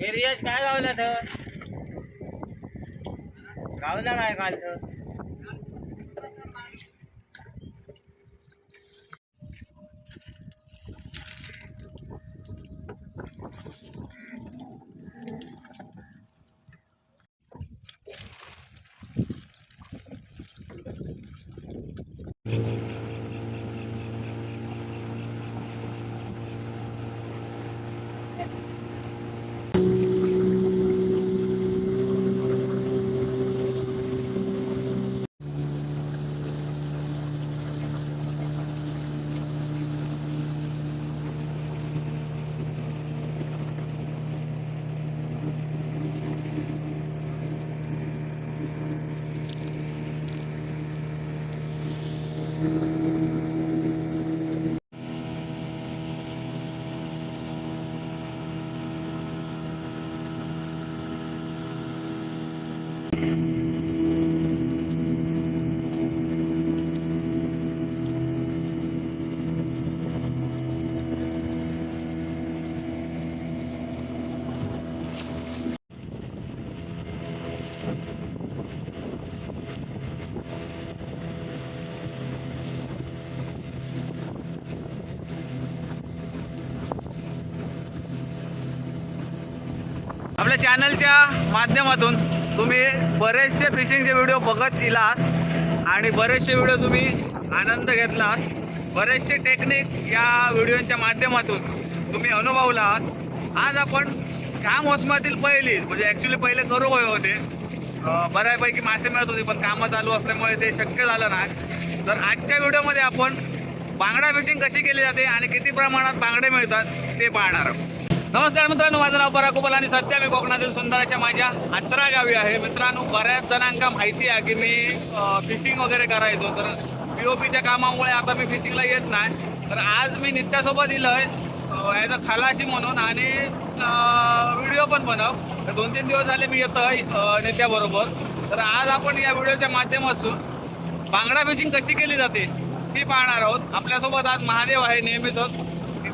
हे रियाज काय गावला तर? गावला काय काल तर? आपल्या चॅनलच्या माध्यमातून तुम्ही बरेचसे फिशिंगचे व्हिडिओ बघत इलास आणि बरेचसे व्हिडिओ तुम्ही आनंद घेतलास. बरेचसे टेक्निक या व्हिडिओच्या माध्यमातून तुम्ही अनुभवला आहात आज आपण ह्या मोसमातील पहिली म्हणजे ॲक्च्युली पहिले करू होय होते बऱ्यापैकी मासे मिळत होते पण कामं चालू असल्यामुळे ते शक्य झालं नाही. तर आजच्या व्हिडिओमध्ये आपण बांगडा फिशिंग कशी केली जाते आणि किती प्रमाणात बांगडे मिळतात ते पाहणार आहोत. नमस्कार मित्रांनो माझं नाव पराग आणि सध्या मी कोकणातील सुंदर अशा माझ्या आचरा गावी आहे. मित्रांनो बऱ्याच जणांका माहिती आहे की मी फिशिंग वगैरे करायचो तर पी ओ पीच्या कामामुळे आता मी फिशिंगला येत नाही. तर आज मी नित्यासोबत इलोय ॲज अ खलाशी म्हणून आणि व्हिडिओ पण बनव. तर दोन तीन दिवस झाले मी येतोय अं, नित्याबरोबर तर आज आपण या व्हिडिओच्या माध्यमातून बांगडा फिशिंग कशी केली जाते ती पाहणार आहोत. आपल्यासोबत आज महादेव आहे नेहमीच.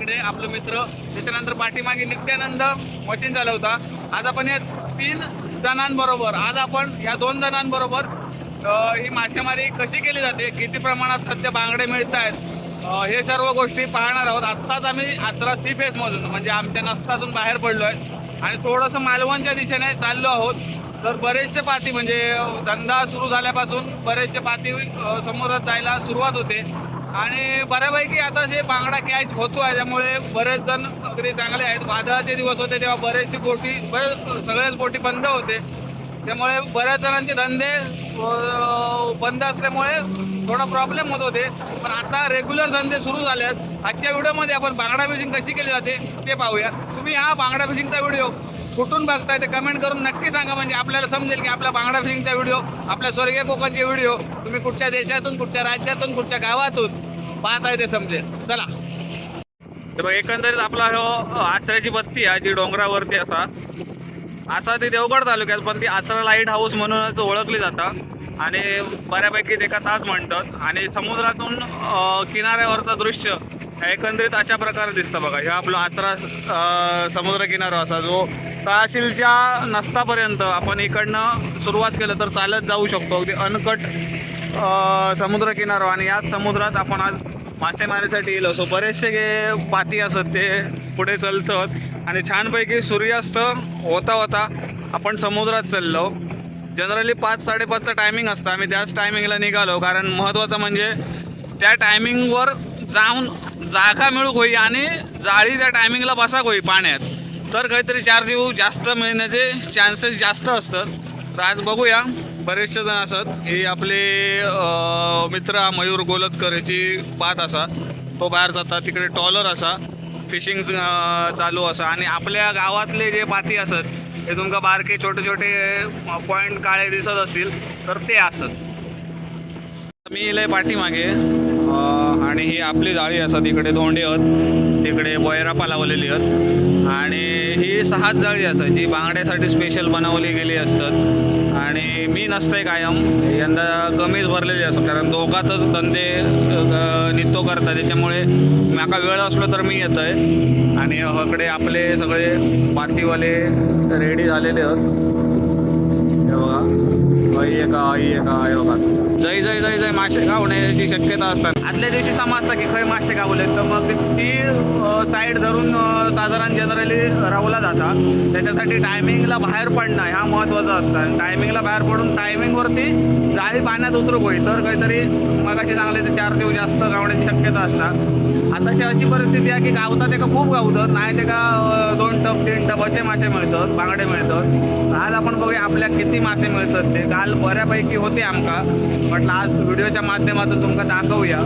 इकडे आपलं मित्र त्याच्यानंतर पाठीमागे नित्यानंद मशीन झाला होता. आज आपण या तीन जणांबरोबर आज आपण या दोन जणांबरोबर ही मासेमारी कशी केली जाते किती प्रमाणात सध्या बांगडे मिळत आहेत हे सर्व गोष्टी पाहणार आहोत. आत्ताच आम्ही आचरा सी फेसमधून म्हणजे आमच्या नसतातून बाहेर पडलो आहे आणि थोडंसं मालवणच्या दिशेने चाललो आहोत. तर बरेचसे पाती म्हणजे धंदा सुरू झाल्यापासून बरेचसे पाती समोर जायला सुरुवात होते. आणि बऱ्यापैकी आता जे बांगडा कॅच होतो आहे त्यामुळे बरेच जण अगदी चांगले आहेत. वादळाचे दिवस होते तेव्हा बरेचशी बोटी बरेच सगळ्याच बोटी बंद होते. त्यामुळे बऱ्याच जणांचे धंदे बंद असल्यामुळे थोडा प्रॉब्लेम होत होते. पण आता रेग्युलर धंदे सुरू झाले आहेत आजच्या व्हिडिओमध्ये आपण बांगडा फिशिंग कशी केली जाते ते पाहूया. तुम्ही हा बांगडा फिशिंगचा व्हिडिओ कुठून बघताय ते कमेंट करून नक्की सांगा. म्हणजे आपल्याला समजेल की आपला बांगडा फिशिंगचा व्हिडिओ आपल्या स्वर्गीय कोकणचे व्हिडिओ तुम्ही कुठच्या देशातून कुठच्या राज्यातून कुठच्या गावातून पाहताय ते समजेल चला. तर बघ एकंदरीत आपला हो आचऱ्याची बत्ती आहे जी डोंगरावरती असा. असा ती देवगड तालुक्यात पण ती आचरा लाइट हाऊस म्हणूनच ओळखली जातात आणि बऱ्यापैकी ते ताज म्हणतात. आणि समुद्रातून किनाऱ्यावरचं दृश्य एकंदरीत अशा प्रकारे दिसतं बघा. हे आपलं आचरा समुद्रकिनारा असा जो तहसीलच्या नसतापर्यंत आपण इकडनं सुरुवात केलं तर चालत जाऊ शकतो. अगदी अनकट समुद्रकिनारा आणि याच समुद्रात आपण आज मासेमारीसाठी येलो सो बरेचसे गे पाती असत ते पुढे चलतात. आणि छानपैकी सूर्यास्त होता होता आपण समुद्रात चाललो. जनरली पाच साडेपाचचं टायमिंग असतं. आम्ही त्याच टायमिंगला निघालो. कारण महत्त्वाचं म्हणजे त्या टायमिंगवर जाऊन जागा मिळूक होई आणि जाळी त्या टायमिंगला बसाक होई पाण्यात. तर काहीतरी चार जीव जास्त मिळण्याचे चान्सेस जास्त असतात. तर आज बघूया. बरेचसे जण असत. हे आपले मित्र मयूर गोलतकर याची बात असा. तो बाहेर जाता. तिकडे टॉलर असा. फिशिंग चालू असा. आणि आपल्या गावातले जे पाती असत ते तुमका बारके छोटे छोटे पॉईंट काळे दिसत असतील तर ते असत. मी इलय पाठीमागे आणि ही आपली जाळी असतात इकडे दोंडे आहेत. तिकडे बोयरापा लावलेली आहेत. आणि ही सहाच जाळी असतात जी बांगड्यासाठी स्पेशल बनवली गेली असतात. आणि मी नसते कायम. यंदा कमीच भरलेली असतात कारण दोघातच धंदे अं, नित्तो करतात. त्याच्यामुळे माका वेळ असलो तर मी येतोय. आणि इकडे आपले सगळे मातीवाले रेडी झालेले आहेत. बघा आई आहे का आई आहे का हे बघा जय जय जय जय. मासे गावण्याची शक्यता असतात आदल्या दिवशी समजतं की खय मासे गावले तर मग ती साईड धरून साधारण जनरली रावला जाता. त्याच्यासाठी टायमिंगला बाहेर पडणं ह्या महत्त्वाचं असतं. आणि टायमिंगला बाहेर पडून टायमिंगवरती जाळी पाण्यात उतरू होई तर काहीतरी मगाशी चांगले ते चार दिवस जास्त गावण्याची शक्यता असतात आताची अशी परिस्थिती आहे की गावतात ते का खूप गावतात. नाही ते का दोन टप तीन टप असे मासे मिळतात. बांगडे मिळतात. आज आपण बघूया आपल्या किती मासे मिळतात ते. काल बऱ्यापैकी होते आमका. म्हटलं आज व्हिडिओच्या माध्यमातून तुमका दाखवूया.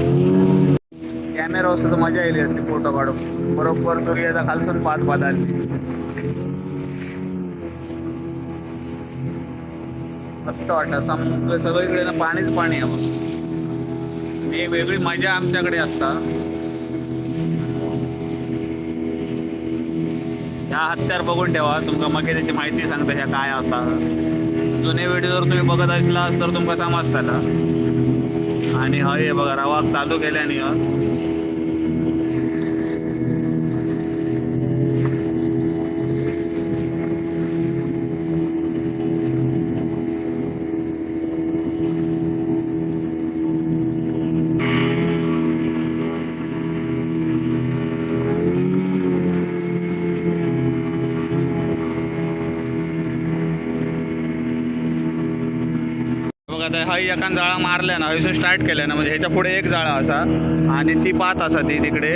कॅमेरा असतो तर मजा येईल असते फोटो काढून. बरोबर सूर्याचा खालसून पाच आली मस्त वाटलं. सम सगळीकडे ना पाणीच पाणी आहे मग ही वेगळी मजा आमच्याकडे असता. ह्या हत्यार बघून ठेवा. तुमका मग त्याची माहिती सांगता ह्या काय असता जुने व्हिडिओ जर तुम्ही बघत असलास तर तुमका समजताला. आणि हय हे बघा रवाक चालू केल्याने आता हा एकान जाळा मारल्या ना हयसून स्टार्ट केल्या ना म्हणजे ह्याच्या पुढे एक जाळा असा आणि ती पात असा ती तिकडे.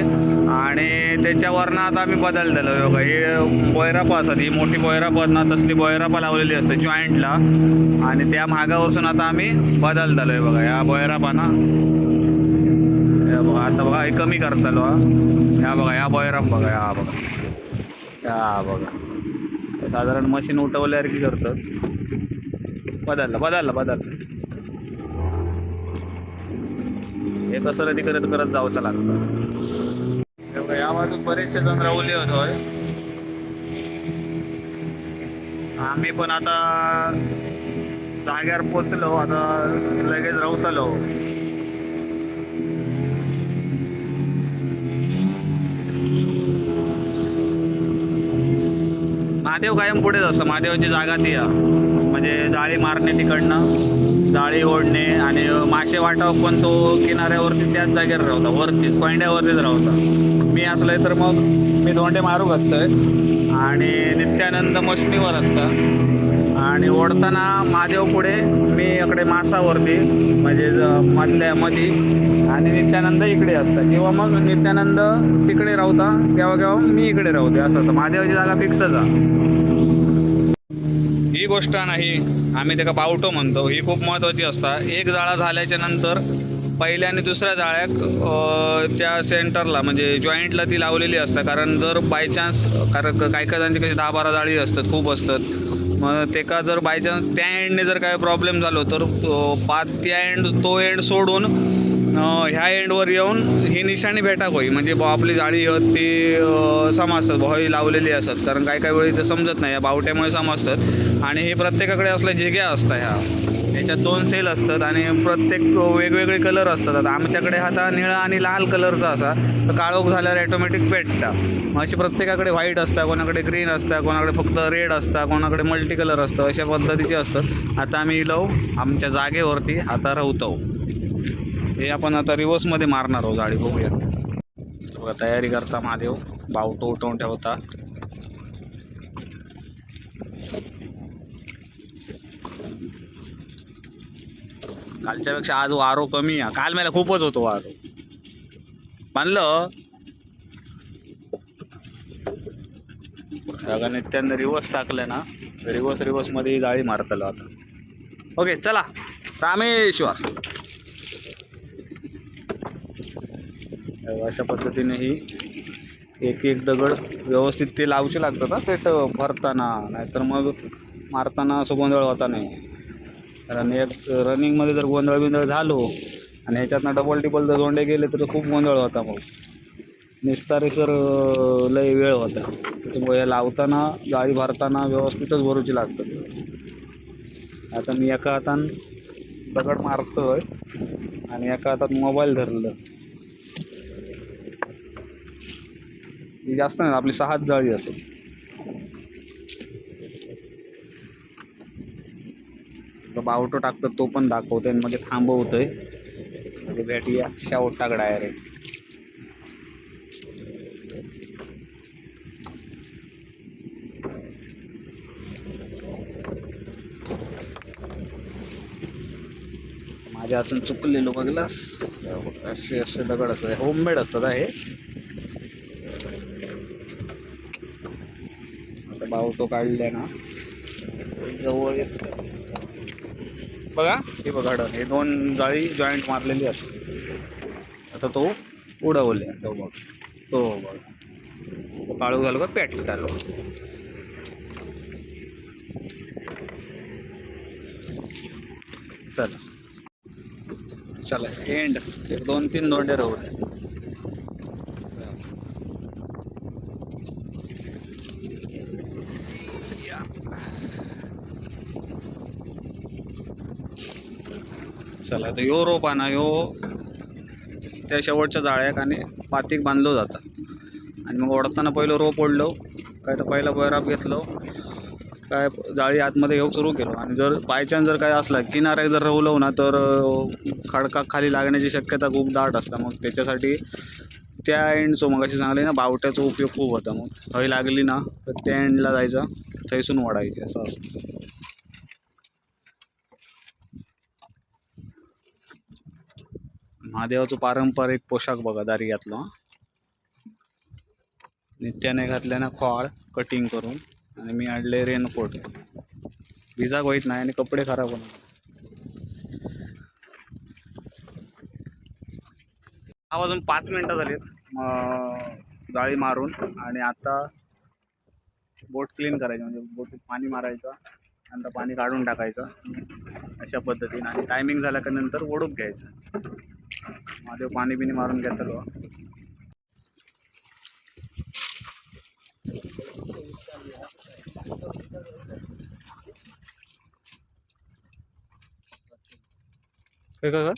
आणि त्याच्यावरनं आता आम्ही बदल दिलो बघा. ही बोयरापा असा ती मोठी बोयरापा ना तसली बोयरापा लावलेली असते जॉईंटला आणि त्या मागावरसून आता आम्ही बदल दिलोय बघा. या बोयरापाना या बघा आता बघा हे कमी करतालो हा. या बघा या बोयराप बघा या बघा. या बघा. साधारण मशीन उठवल्यासारखी करतं बदललं बदललं बदललं. हे कसरती करत करत जावचं लागतं हे या बाजूक बरेचसे जण राहुले होतोय आम्ही पण आता जाग्यावर पोचलो आता लगेच राहतलो महादेव कायम पुढेच असतं. महादेवाची जागा ती म्हणजे जाळी मारणे तिकडनं. जाळी ओढणे आणि मासे वाटाव पण तो किनाऱ्यावरती त्याच जागेवर राहता. वरतीच कोंड्यावरतीच राहता. मी असलोय तर मग मी दोंडे मारूक असतोय आणि नित्यानंद मशनीवर असतं. आणि ओढताना महादेव पुढे मी इकडे मासावरती म्हणजे मधल्या मधी आणि नित्यानंद इकडे असतं. किंवा मग नित्यानंद तिकडे राहता केव्हा केव्हा मी इकडे राहते असं असतं. महादेवाची जागा फिक्सच आहे ही गोष्ट नाही. आम्ही त्याला बावटो म्हणतो. ही खूप महत्त्वाची असता. एक जाळा झाल्याच्यानंतर पहिल्या आणि दुसऱ्या जाळ्याक त्या सेंटरला म्हणजे जॉईंटला ती लावलेली असतात कारण जर बाय चान्स कारण काही काही जणांची कशी दहा बारा जाळी असतात खूप असतात. मग ते का जर बाय चान्स त्या एंडने जर काय प्रॉब्लेम झालो तर पाच त्या एंड तो एंड सोडून ह्या एंडवर येऊन ही निशाणी भेटा होई म्हणजे बुवा आपली जाळी होत ती समजतात बुवा लावलेली असतात. कारण काही काही वेळी ते समजत नाही या बावट्यामुळे समजतात आणि हे प्रत्येकाकडे असल्या जिग्या असतात ह्या. याच्यात दोन सेल असतात आणि प्रत्येक वेगवेगळे कलर असतात. आता आमच्याकडे आता निळा आणि लाल कलरचा असा. तर काळोख झाल्यावर ॲटोमॅटिक पेटता असे अशी प्रत्येकाकडे व्हाईट असता कोणाकडे ग्रीन असतं कोणाकडे फक्त रेड असता कोणाकडे मल्टी कलर असतं अशा पद्धतीचे असतात. आता आम्ही लावू आमच्या जागेवरती आता राहतो हे आपण आता रिवर्समध्ये मारणार आहोत जाळी बघूया. बघा तयारी करता महादेव. बावटो उठवून ठेवता. कालच्यापेक्षा आज वारो कमी आहे. काल मला खूपच होतो वारो. मानलं? अगं नित्यानं रिवर्स टाकलं ना रिवर्स रिवर्समध्ये जाळी मारतलं आता. ओके चला. रामेश्वर. अशा पद्धतीने ही एक एक दगड व्यवस्थित ते लावचे लागतात हा सेट भरताना. नाहीतर मग मारताना असं गोंधळ होता नाही. कारण एक रनिंगमध्ये जर गोंधळ बिंधळ झालो आणि ह्याच्यातनं डबल टिबल जर दोंडे गेले तर खूप गोंधळ होता मग. निस्तारी सर लय वेळ होता. त्याच्यामुळे हे लावताना गाडी भरताना व्यवस्थितच भरूची लागतं आता मी एका हातान दगड मारतो आहे आणि एका हातात मोबाईल धरलं. ही जास्त नाही आपली सहाच जाळी असेल. बावटो टाकतात तो पण दाखवतोय आणि मग थांबवतोय. म्हणजे भेटूया शावट टाक डायरेक्ट माझ्या हातून चुकलेलो बघलास? हो, असे असे दगड असतात. होममेड असतात हे. फोटो काढले ना. जवळ येत बघा हे बघा डन. हे दोन जाळी जॉईंट मारलेली असते आता तो उडवले. तो बघ. तो बघ. काळू घालू का पॅट घालू चला. चला. एंड एक दोन तीन दोंडे राहू दे चला तर ह्यो रोप आणा ह्यो त्या शेवटच्या जाळ्याक आणि पातीक बांधलो जाता. आणि मग ओढताना पहिलं रोप ओढलो काय तर पहिला बैराप घेतलो काय जाळी आतमध्ये घेऊ सुरू केलो. आणि जर बायचान्स जर काय असला किनाऱ्याक जर रवलो ना तर खडका खाली लागण्याची शक्यता खूप दाट असता. मग त्याच्यासाठी त्या एंडचो मग अशी सांगले ना बावट्याचा उपयोग खूप होता. मग थंय लागली ना तर त्या एंडला जायचं थंयसून वाढायची असं असतं. महादेवाचं पारंपरिक पोशाख बघा दारी हा. नित्याने घातले ना खोळ कटिंग करून आणि मी आणले रेनकोट भिजाक होईत नाही आणि कपडे खराब होणार. हा वाजून पाच मिनटं झालीत. जाळी मारून आणि आता बोट क्लीन करायची म्हणजे बोटीत पाणी मारायचं. नंतर पाणी काढून टाकायचं अशा पद्धतीने आणि टायमिंग झाल्या का नंतर ओढून घ्यायचं. माझे पाणी बिणी मारून घेतलो काय का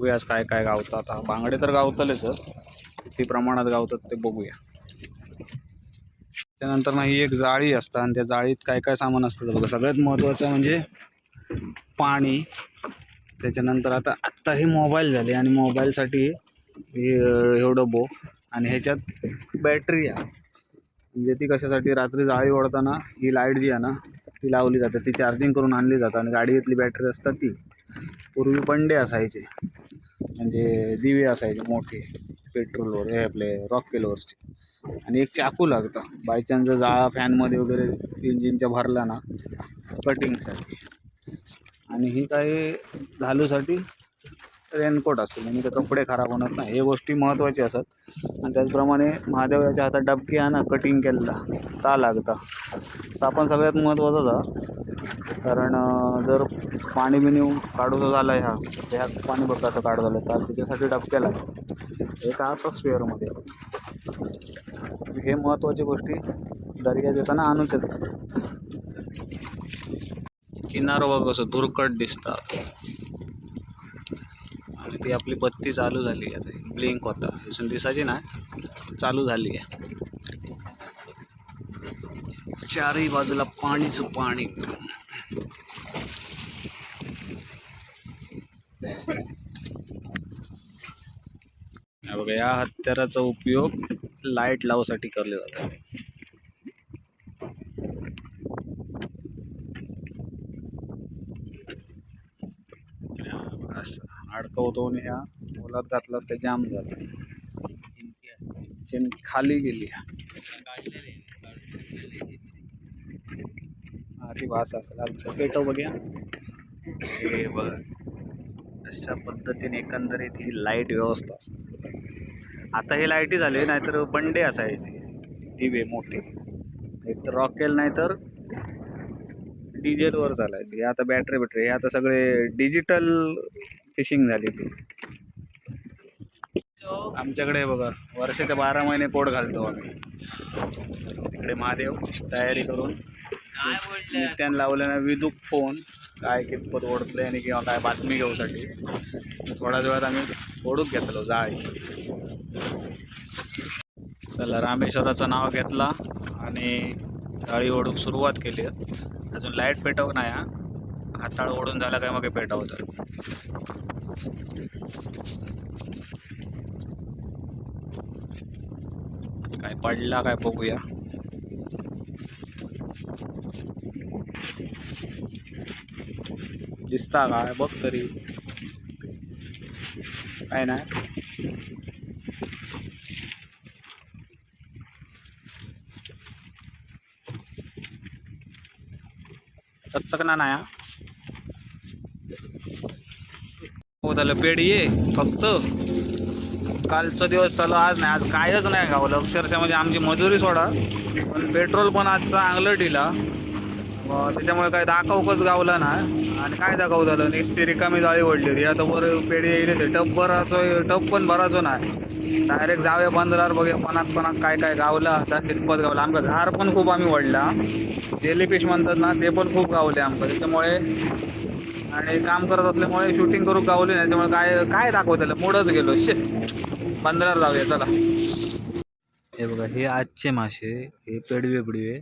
बघूया आज काय काय गावतं आता. बांगडे तर गावतलेच किती प्रमाणात गावतात ते बघूया. त्यानंतर ना ही एक जाळी असतं आणि त्या जाळीत काय काय सामान असतं बघा. सगळ्यात महत्त्वाचं म्हणजे पाणी. त्याच्यानंतर आता आत्ता हे मोबाईल झाले आणि मोबाईलसाठी हे डबो आणि ह्याच्यात बॅटरी आहे. म्हणजे ती कशासाठी? रात्री जाळी ओढताना ही लाइट जी आहे ना ती लावली जाते. ती चार्जिंग करून आणली जातात आणि गाडीतली बॅटरी असतात ती. पूर्वी पंडे असायचे. म्हणजे दिवे असायचे मोठे पेट्रोलवर हे आपले रॉकेलवरचे आणि एक चाकू लागतं. बायचान्स जर जाळा फॅनमध्ये वगैरे इंजिनच्या भरला ना कटिंगसाठी. आणि ही काही घालूसाठी रेनकोट असतो. म्हणजे ते कपडे खराब होणार नाही. हे गोष्टी महत्त्वाच्या असतात. आणि त्याचप्रमाणे महादेवाच्या हातात डबकी आणा ना कटिंग केलेला ता लागता. तर आपण सगळ्यात महत्त्वाचाच जा कारण जर पाणी बिणी काढूचं झाला ह्या. ह्या पाणी बघ कसं काढू झालं. तर त्याच्यासाठी डबक्याला एक असं स्पेअरमध्ये हे महत्त्वाची गोष्टी दर्ग्यात येताना आणूच येतात किनार बघ कसं धुरकट दिसतात. आणि ती आपली बत्ती चालू झाली आता ब्लिंक होता. दिसून दिसायची ना चालू झाली आहे. चारही बाजूला पाणीच पाणी. या हत्याराचा उपयोग लाइट लावसाठी करले जात अडकवतो आणि ह्या मुलात घातला ते जाम झाला. चेन खाली गेली. आधी भास असेल पेटव बघ्या हे बघा. अशा पद्धतीने एकंदरीत ही लाइट व्यवस्था असते. आता हे लाईटी झाले नाहीतर बंडे असायचे. दिवे मोठे. एक तर रॉकेल नाही तर डिझेलवर चालायचे. हे आता बॅटरी बॅटरी हे आता सगळे डिजिटल फिशिंग झाली ती. आमच्याकडे बघा वर्षाच्या बारा महिने पोट घालतो आम्ही. इकडे महादेव तयारी करून. नित्यान लावल्यानं विदूक फोन काय कितपत ओढतले आणि किंवा काय बातमी घेऊसाठी. थोड्याच वेळात आम्ही ओढूक घेतलो जाळ. चला रामेश्वराचं नाव घेतला आणि जाळी ओढूक सुरुवात केली. अजून लाइट पेटव नाही हा. हाताळ ओढून झाला काय मग पेटव पेटवतं काय पडला काय बघूया. दिसता काय बघ तरी. काय नाही चकचकना ना नाही हा. हो झालं पेड ये फक्त. कालचा दिवस चालू आज नाही. आज कायच नाही गावलं. अक्षरशः म्हणजे आमची मजुरी सोडा. पण पेट्रोल पण आज चांगलं दिला त्याच्यामुळे काय दाखवकच गावला ना आणि काय दाखव झालं? नुसती रिकामी जाळी ओढली होती. आता वर पेढी येईल ते टप भरायचो टप पण भरायचो नाही डायरेक्ट जाऊया बंदरावर बघे पणात पणात काय काय गावलं. आता कितपत गावलं. आमचं झार पण खूप आम्ही ओढला. जेलीफिश म्हणतात ना ते पण खूप गावले आमचं. त्याच्यामुळे आणि काम करत असल्यामुळे शूटिंग करू गावले नाही. त्यामुळे काय काय दाखवत मोडच गेलो. शे. बंदरावर जाऊया. चला. हे बघा हे आजचे मासे हे पेडवे बिडवे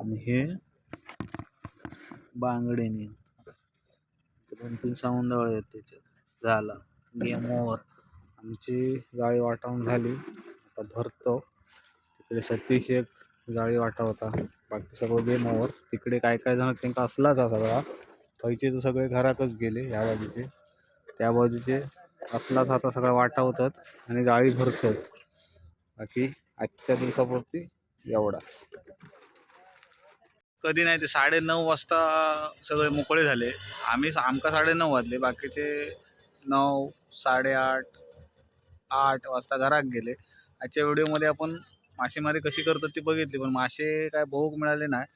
आणि हे बांगडेने दोन तीन सावंदळ आहेत त्याच्यात. झाला. गेम ओव्हर आमची जाळी वाटावून झाली. आता भरतो. तिकडे सतीश एक जाळी वाटा होता बाकी सगळं गेम ओव्हर तिकडे काय काय जण त्यांना असलाच हा सगळा. पैसे तर सगळे घरातच गेले ह्या बाजूचे. त्या बाजूचे असलाच आता सगळा वाटा होतात आणि जाळी भरतो बाकी आजच्या दिवसापुरती एवढाच. कधी नाही ते साडे नऊ वाजता सगळे मोकळे झाले. आम्ही आमका साडे नऊ वाजले बाकीचे नऊ साडेआठ आठ वाजता घरात गेले. आजच्या व्हिडिओमध्ये आपण मासेमारी कशी करतात ती बघितली पण मासे काय बहुक मिळाले नाही.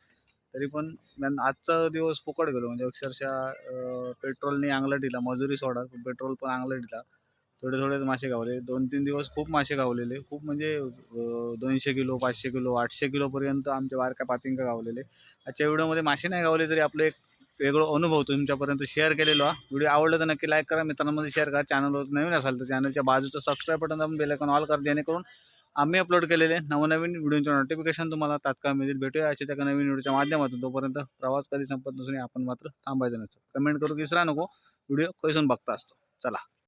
तरी पण आजचा दिवस फुकट गेलो म्हणजे अक्षरशः पेट्रोलने चांगला दिला मजुरी सोडा पेट्रोल पण चांगलं दिला. थोडे थोडे मासे गावले दोन तीन दिवस खूप मासे गावलेले खूप म्हणजे दोनशे किलो पाचशे किलो आठशे किलोपर्यंत आमच्या बारक्या पातिंका गावलेले आजच्या व्हिडिओमध्ये मासे नाही गावले तरी आपलं एक वेगळं अनुभव तुमच्यापर्यंत शेअर केलेलो हा. व्हिडिओ आवडला तर नक्की लाईक करा मित्रांमध्ये शेअर करा. चॅनलवर नवीन असाल तर चॅनलच्या बाजूचं सबस्क्राईब बटन दाबून बेल ऑल करा जेणेकरून आम्ही अपलोड केलेले नवनवीन व्हिडिओचे नोटिफिकेशन तुम्हाला तात्काळ मिळतील भेटूया. अशा त्या नवीन व्हिडिओच्या माध्यमातून तोपर्यंत प्रवास कधी संपत नसून आपण मात्र थांबायचं नसतं. कमेंट करू विसरा नको. व्हिडिओ कैसून बघता असतो. चला.